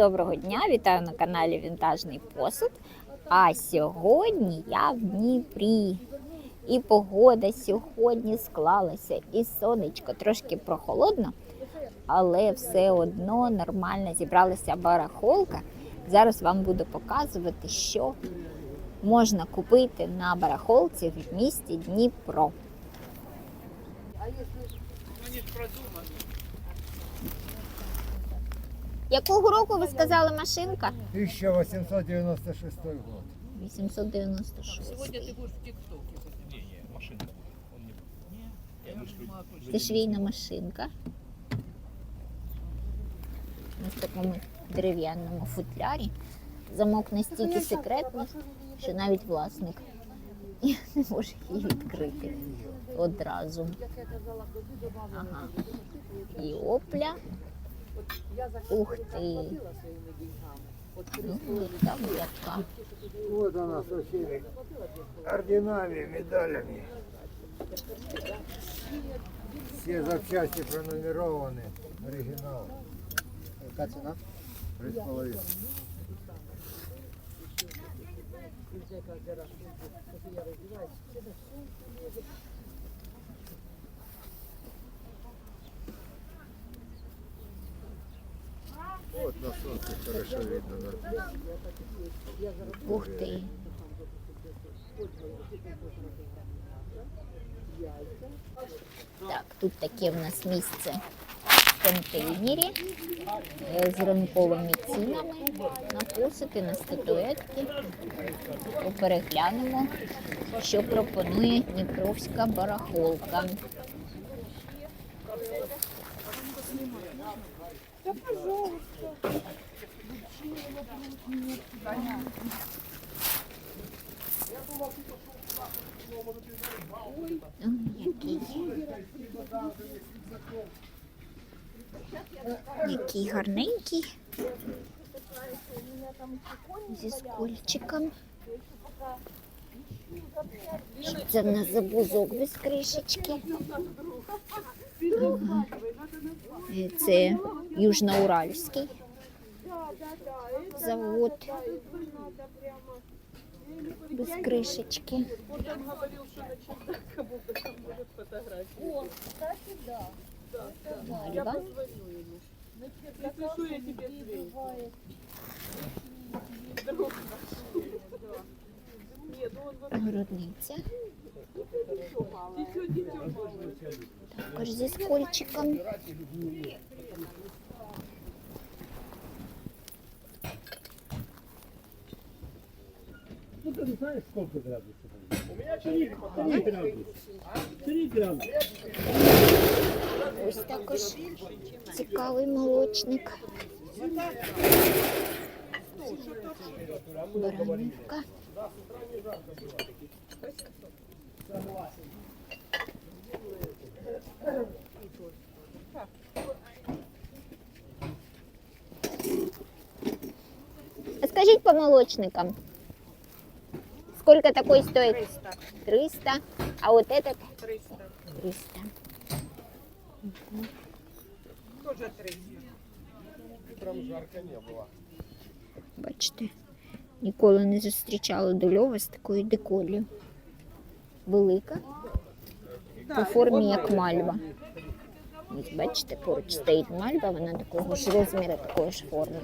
Доброго дня! Вітаю на каналі Вінтажний посуд. А сьогодні я в Дніпрі. І погода сьогодні склалася, і сонечко трошки прохолодно, але все одно нормально зібралася барахолка. Зараз вам буду показувати, що можна купити на барахолці в місті Дніпро. Якого року ви сказали машинка? 1896 год. 896. Сегодня ты будешь в ТикТоке. Не, не, машина. Он не... Я вышлю. Це швейна машинка. На такому дерев'яному футлярі. Замок настільки секретний, що навіть власник не може її відкрити одразу. Ага. І опля. Ух ти. Ну. Вот она со всеми орденами, медалями. Все запчасти пронумерованы. Оригинал. Какая цена? Три с половиной. Вот на солнце хорошо видно. Ух ти. Так, тут таке в нас місце в контейнері е, з ринковими цінами на посити, на статуетки. Переглянемо, що пропонує Дніпровська барахолка. Ой, який. Який гарненький. Зі скольчиком. Що це в нас за бузок без кришечки? Ага. І Це Южноуральський завод без кришечки. Мальва. Если что, я тебе ответлю. Нет, ну он вообще Грудниця. дитё, дитё мало. Також зі скольчиком. Ну, ты знаешь, сколько градусов? У меня 3, градуса. 3 градуса. Ось також цікавий молочник. Баранівка. А Скажіть по молочникам. Сколько такой стоит? 300. 300. А вот этот? 300. 300. Тоже 300. Утром жарко не было. Бачите, ніколи не зустрічала до Льова з такою деколью. Велика, по формі як мальва. Ось бачите, поруч стоїть мальва, вона такого ж розміру, такої ж форми.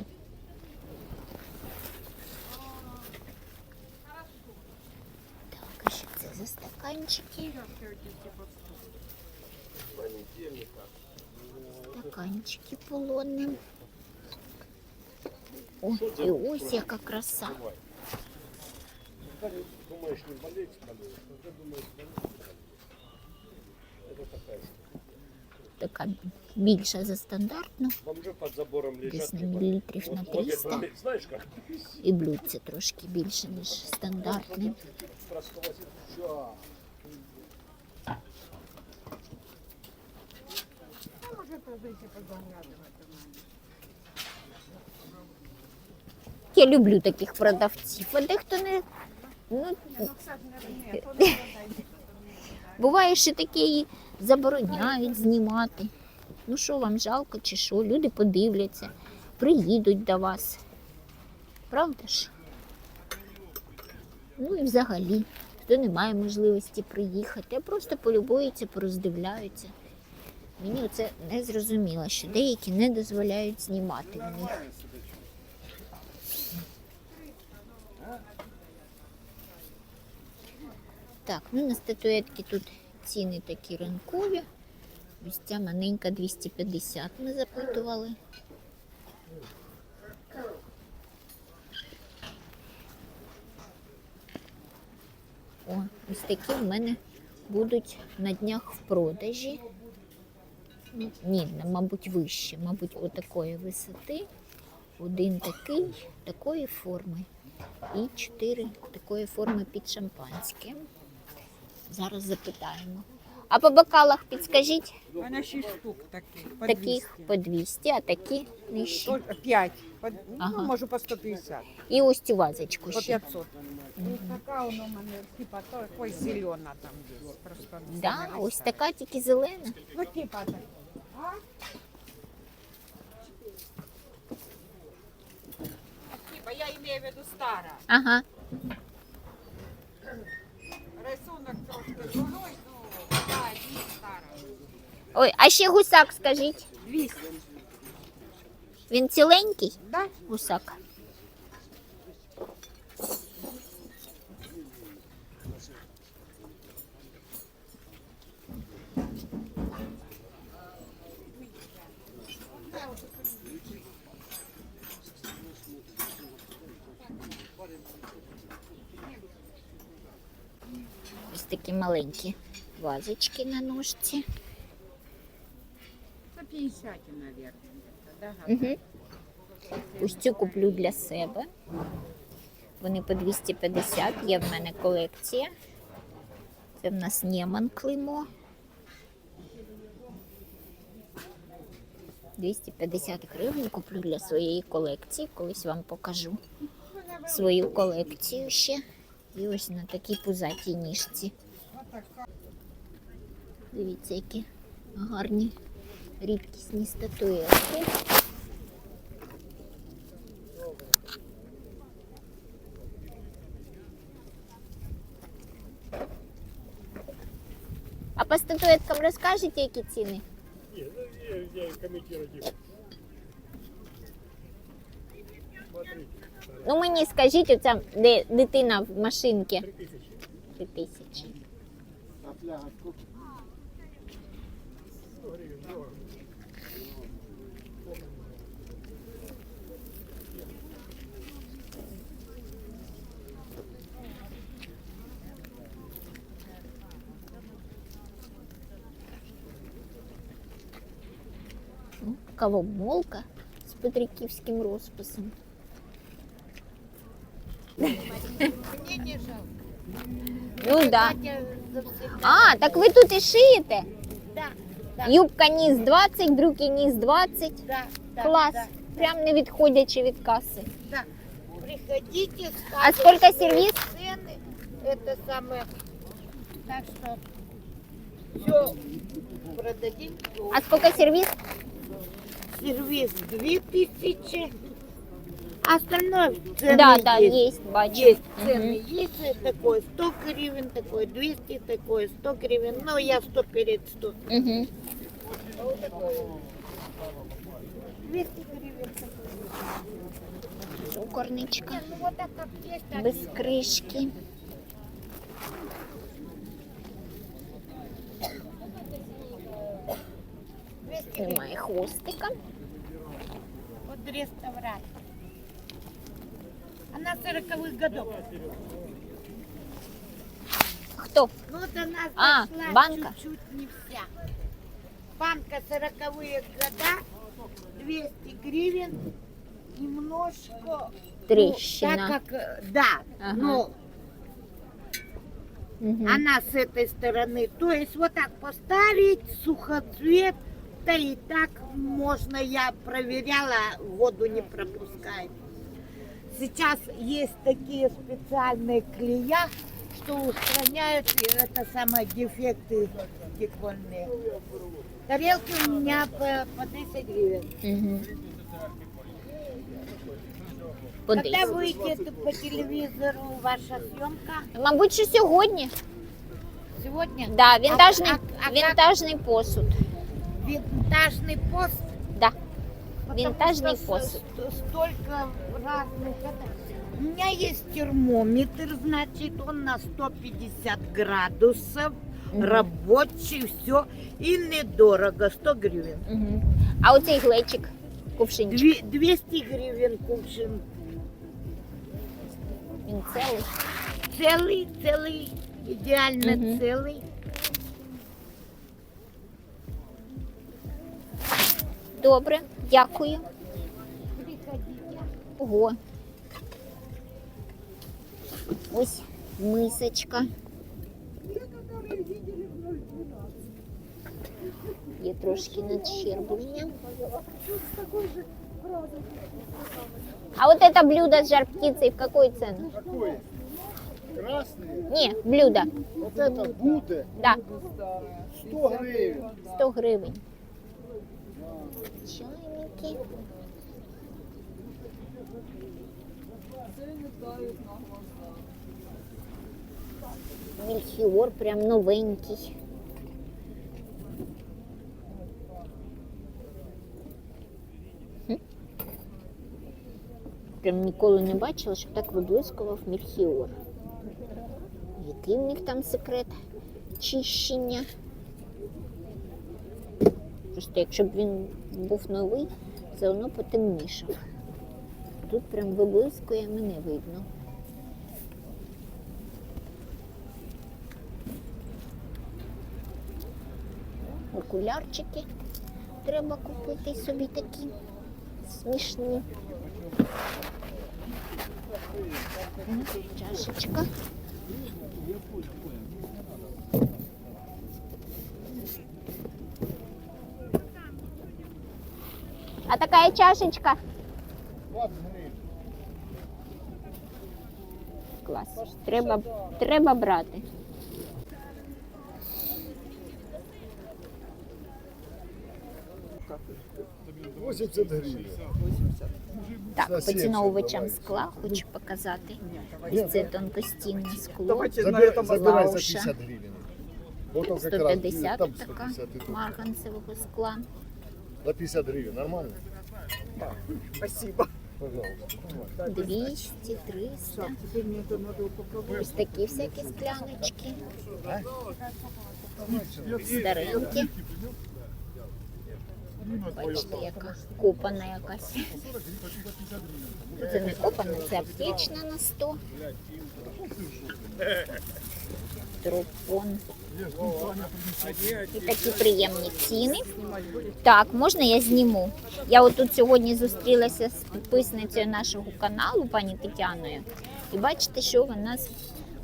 стаканчики? Стаканчики полонні. О, і ось яка краса. Думаешь, не болеть, болеешь. Когда думаешь, болеть, болеешь. Это такая штука. Така більша за стандартну, Бомжи под забором лежат. десь на типа, мілілітрів на вот- вот 300. это, Знаешь как? І блюдце трошки більше, ніж стандартне. Просквозит. Ща. Я люблю таких продавців, а дехто не. Ну, буває, що таке і забороняють знімати. Ну що вам жалко чи що? Люди подивляться. приїдуть до вас. Правда ж? Ну і взагалі, хто не має можливості приїхати, а просто полюбуються, пороздивляються. Мені оце не зрозуміло, що деякі не дозволяють знімати в. Так, ну на статуетки тут ціни такі ринкові. Ось ця маленька 250 ми запитували. О, ось такі в мене будуть на днях в продажі. Ну, Ні, мабуть, вище, мабуть, отакої висоти. Один такий, такої форми. І чотири такої форми під шампанське. Зараз запитаємо. А по бокалах підскажіть, У мене 6 штук таких. По таких по 200, а такі нижчі. 5. Ага. Ну, можу по 150. І ось цю вазочку По ще. 500. І така воно у мене, типа, такой зелена там є. Просто Да, ось така тільки зелена. Ну, типа так. Типа, я имею в виду стара. Ага. Рисунок трошки другой, ну, да, не стара. Ой, а ще гусак скажіть. 200. Він ціленький? Да? Гусак. Такі маленькі вазочки на ножці. За 50, наверное. Да, Угу. Ось цю куплю для себе. Вони по 250, є в мене колекція. Це в нас Нєман клеймо. 250 гривень куплю для своєї колекції. Колись вам покажу свою колекцію ще. І ось на такій пузатій ніжці. Дивіться, які гарні рідкісні статуетки. А по статуеткам розкажете, які ціни? Не, ну я, комментировать. Смотрите, Ну мені скажіть, оця де дитина в машинці. 3000. Три тисячі. А фляга сколько? 100 гривен, дорого. Ну. Ну да. А, так ви тут і шиєте? Да, да. Юбка ніс 20, брюки ніс 20. Да, да, Клас. Да, Прям не відходячи від каси. да. Приходите, А сколько сервис? цены. Это самое. Так что все продадим. А сколько сервіс? Сервис 2000. А остальное цены Да, да, есть. є, бачу. Есть Мгм. цены, есть такой 100 гривен, такой 200, такой 100 гривен, но я 100 перед 100. Угу. 200 гривен. Корничка. Ну вот так как есть, так Без есть. кришки. Тримає хвостика. Вот реставрация. Она 40-х годов. Хто? Ну вот она А, банка? чуть-чуть не вся. Банка 40-е года, 200 гривен, немножко... Трещина. Ну, так как, э, да, Ага. но Мгм. она с этой стороны. То есть вот так поставить, сухоцвет, да и так можно, я проверяла, воду не пропускает. Сейчас есть такие специальные клея, что устраняют и это самое дефекты декольные. Тарелки у меня по, по 10 гривен. Мгм. по Когда 10. выйдет по телевизору ваша съемка? Мабуть, що сьогодні. Сегодня? Да, вінтажний, А- а- а вінтажний посуд. Винтажный пост? Да. Потому Винтажный что посуд. ст- Столько разных. это. У меня есть термометр, значит, он на 150 градусов, рабочий, все. И недорого, 100 гривен. Угу. А оцей глечик, кувшинчик, Две- 200 гривен кувшин. він цілий. Целый, целый, идеально Мгм. целый. Добре, дякую. Ого. Ось мисочка. Є трошки надщерблення. А вот это блюдо с жар птицей в какой цене? Какой? Красный? Не, блюдо. Вот это буде Да, 100 гривен. 100 гривень. Чайники. Мельхіор прям новенький. Прям ніколи не бачила, щоб так виблискував мельхіор. Який в них там секрет чищення? Просто якщо б він був новий, все одно потемнішав. Тут прям виблискує, мене видно. Окулярчики треба купити собі такі смішні. Чашечка. А такая чашечка? 20 гривен. Клас. Треба, треба брати. — Так, За 70 поціновувачам скла хочу показати. Ось це тонкостінне скло. Забирай, забирай за Лауша. 50 гривен. Вот он как раз 150 там така 150 и тут. марганцевого скла. За 50 гривен, нормально? Спасибо. Пожалуйста. 200, 300. Ось такі всякі скляночки. Старенькі. Бачите, яка копана якась. Це не копана, це аптечна на 100. Тропон. І такі приємні ціни. Так, можна я зніму? Я отут сьогодні зустрілася з підписницею нашого каналу, пані Тетяною. І бачите, що вона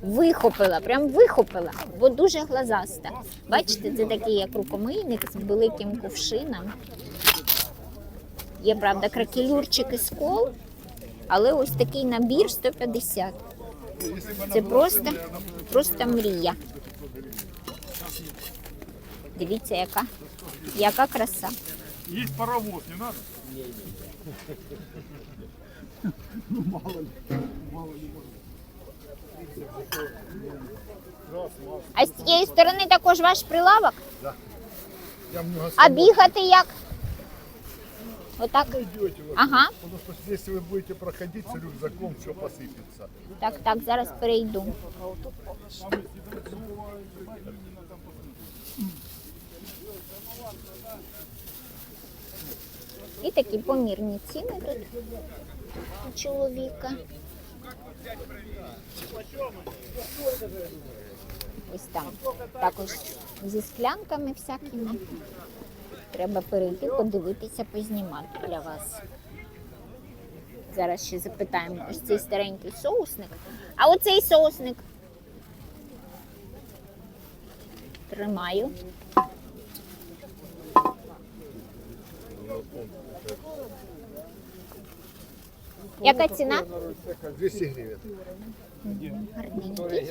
вихопила, прям вихопила, бо дуже глазаста. Бачите, це такий як рукомийник з великим кувшином. Є, правда, кракелюрчик і скол, але ось такий набір 150. Це просто, просто мрія. Дивіться, яка, яка краса. Есть паровоз, не надо? А з цієї сторони також ваш прилавок? Много А бігати як? Отак? Ага. потому что если вы будете проходить с рюкзаком, все посыпется. Так, так, зараз перейду. І такі помірні ціни тут у чоловіка. Ось там також зі склянками всякими. Треба перейти, подивитися, познімати для вас. Зараз ще запитаємо ось цей старенький соусник. А оцей соусник. Тримаю. Яка ціна? 200 гривен. Гарненький.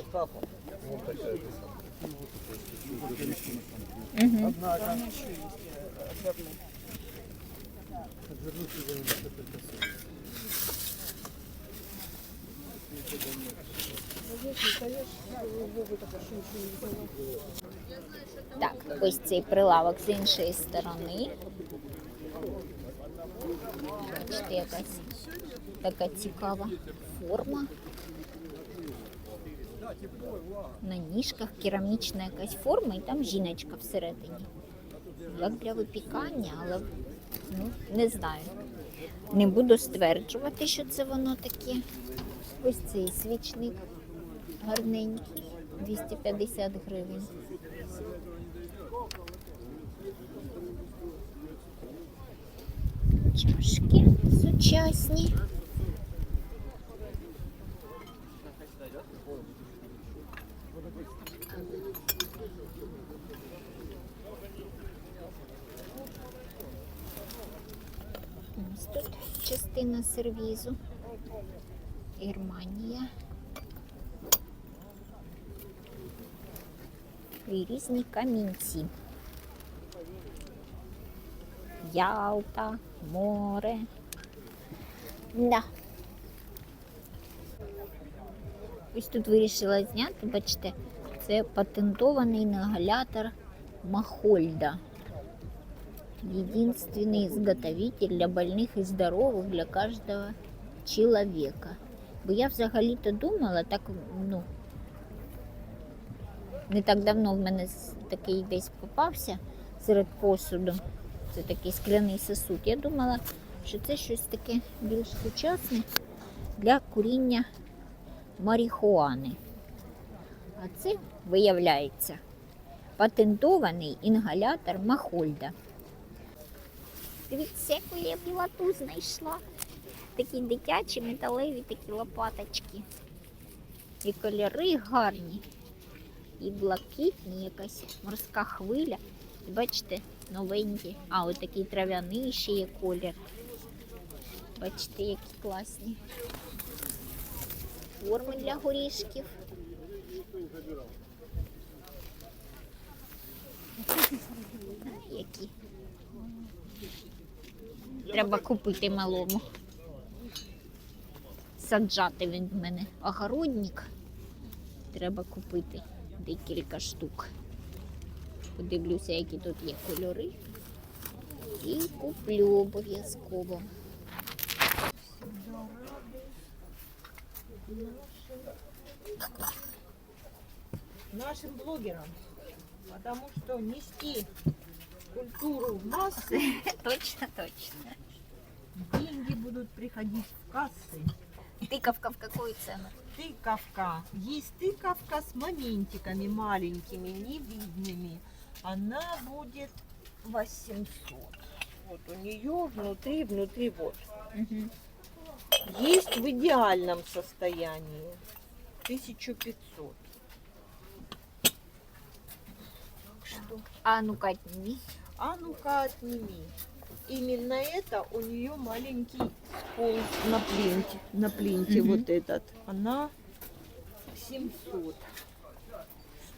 Так, ось цей прилавок з іншої сторони. Бачите, якась така цікава форма. На ніжках керамічна якась форма, і там жіночка всередині. Як для випікання, але ну, не знаю. Не буду стверджувати, що це воно таке. Ось цей свічник гарненький, 250 гривень. Чашки сучасні. Ось тут частина сервізу. Германія. І різні камінці. Ялта, море. Да. Ось тут вирішила зняти, бачите, це патентований інгалятор Махольда. Единственный изготовитель для больних і здорових для кожного чоловіка. Бо я взагалі-то думала, так, ну, не так давно в мене такий десь попався серед посуду. Це такий скляний сосуд. Я думала, що це щось таке більш сучасне для куріння марихуани. А це виявляється патентований інгалятор Махольда. Дивіться, яку я білоту знайшла. Такі дитячі металеві такі лопаточки. І кольори гарні. І блакитні, якась морська хвиля. І бачите, новенькі. А, ось такий трав'яний ще є колір. Бачите, які класні. Форми для горішків. Які. Треба купити малому. Саджати він в мене огородник. Треба купити декілька штук. Подивлюся, які тут є кольори. І куплю обов'язково. Нашим блогерам. Потому что нести культуру в массы, Точно, точно. Деньги будут приходить в кассы. Тыковка в какую цену? Тыковка. Есть тыковка с моментиками маленькими, невидными. Она будет 800. Вот у нее внутри, внутри вот. Есть в идеальном состоянии 1500. Что? А ну-ка, отними. А ну-ка отними. Именно это у нее маленький пол на пленте. На пленте Мгм. вот этот. Она 700.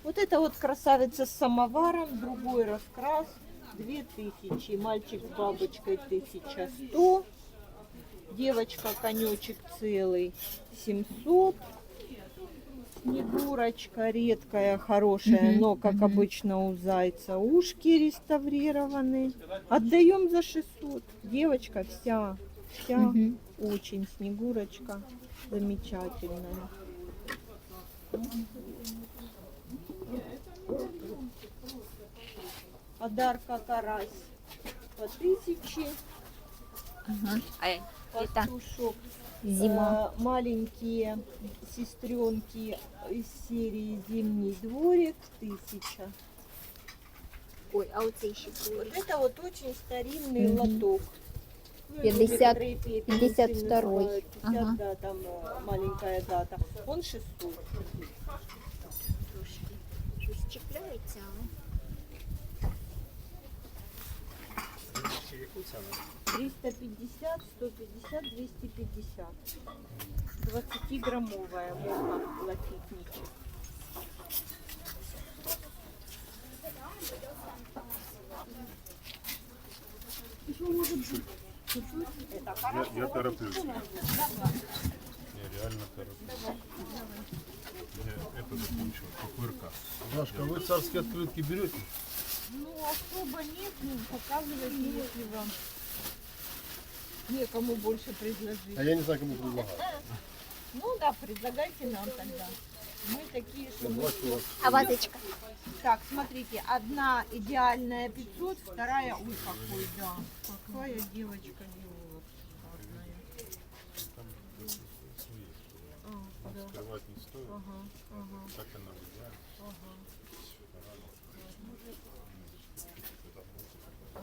Вот это вот красавица с самоваром, другой раскрас, 2000. Мальчик с бабочкой 1100. Девочка конечек целый 700. Снегурочка редкая, хорошая, но, как обычно у зайца, ушки реставрированы. Отдаем за 600. Девочка вся, вся очень снегурочка замечательная. Подарка карась по тысяче, Ага. Пастушок зима. Э, маленькие сестренки из серии Зимний дворик тысяча. Ой, а вот еще Вот это вот очень старинный Мгм. лоток. Ну, его 50 некоторые пе- 52-й. называют 50, Ага. да, там э, маленькая дата. Он 600. трошки щось чіпляється, але 350, 150, 250. 20-граммовая муха лафитничек. Это Я, я тороплюсь. Не, реально торопись. Я это закончил, пупырка. Дашка, вы царские открытки берете? Ну, особо нет, ну, показывайте, если вам некому больше предложить. А я не знаю, кому предлагаю. Ну да, предлагайте нам тогда. Мы такие, что... мы-. А вазочка? Так, смотрите, одна идеальная 500, вторая, ой, какой, да. Какая девочка делала шикарная. Там свои. А, да, скрывать не стоит. ага, ага, Так она в идеале. ага, ага. Ну,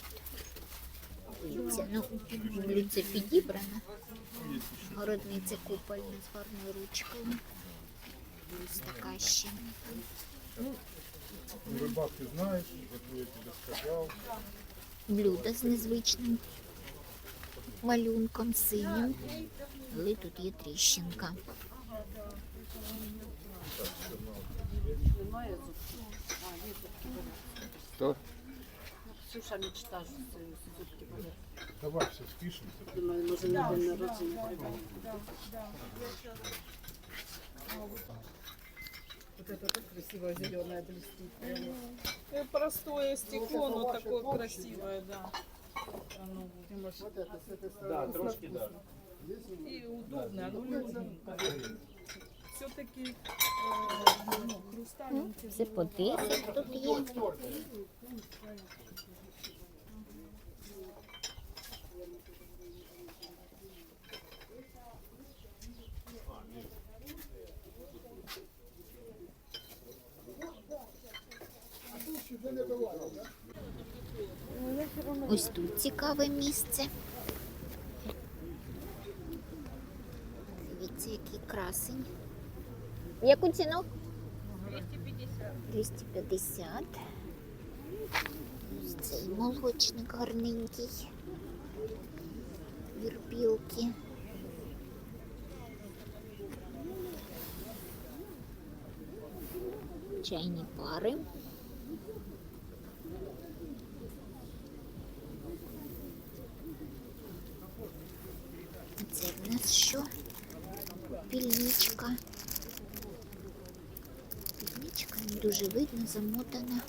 Дивіться, ну, дивіться, підібрано. Городниця купольна з гарною ручкою. Ось така ще. Рыбак ты знаешь, зато я тебе сказал. Блюдо з незвичним малюнком синім. Але тут є тріщинка. Что? Ксюша мечта зубки болять. Давай все спишемся. Думаю, може на день народження прибавити. Вот это так красиво зеленое блестит. прямо. Э, Простое стекло, но такое красивое, да. Оно Да, трошки, да. и удобное, оно легенькое. Все-таки ну, хрусталинки. Це по 10 тут є. Ось тут цікаве місце. Дивіться, який красень. В яку ціну? 250. Ось цей молочник гарненький. Вірпілки. Чайні пари. Це в нас що? Пільничка. Пільничка не дуже видно, замотана.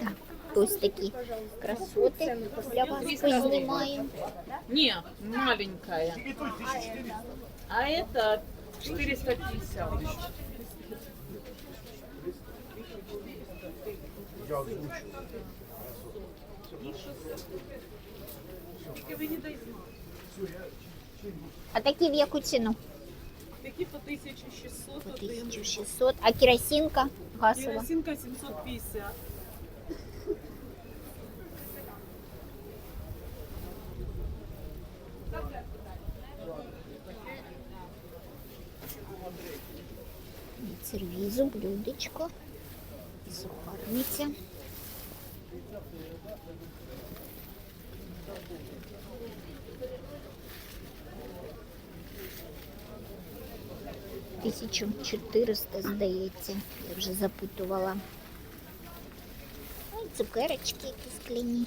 Так, ось такі красоти для вас познімаю. Не, маленькая. А это 450. Я озвучу. Тільки ви не дайте. А такі в яку ціну? Такі по 1600 По один. 1600. А керосинка газова? Керосинка 750. Сервізу, блюдечко, сухарниця. Тисячу чотириста, здається, я вже запитувала. Ну, і цукерочки якісь скляні.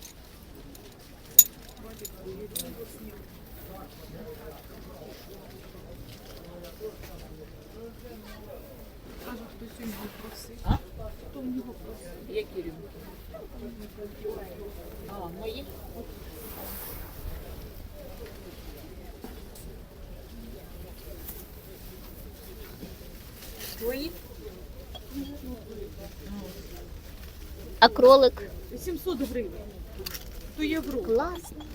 Каже, хтось у нього просив. А? Хто в нього просив? Які рюмки? А, мої? Кролик 700 гривень. То євро. класний.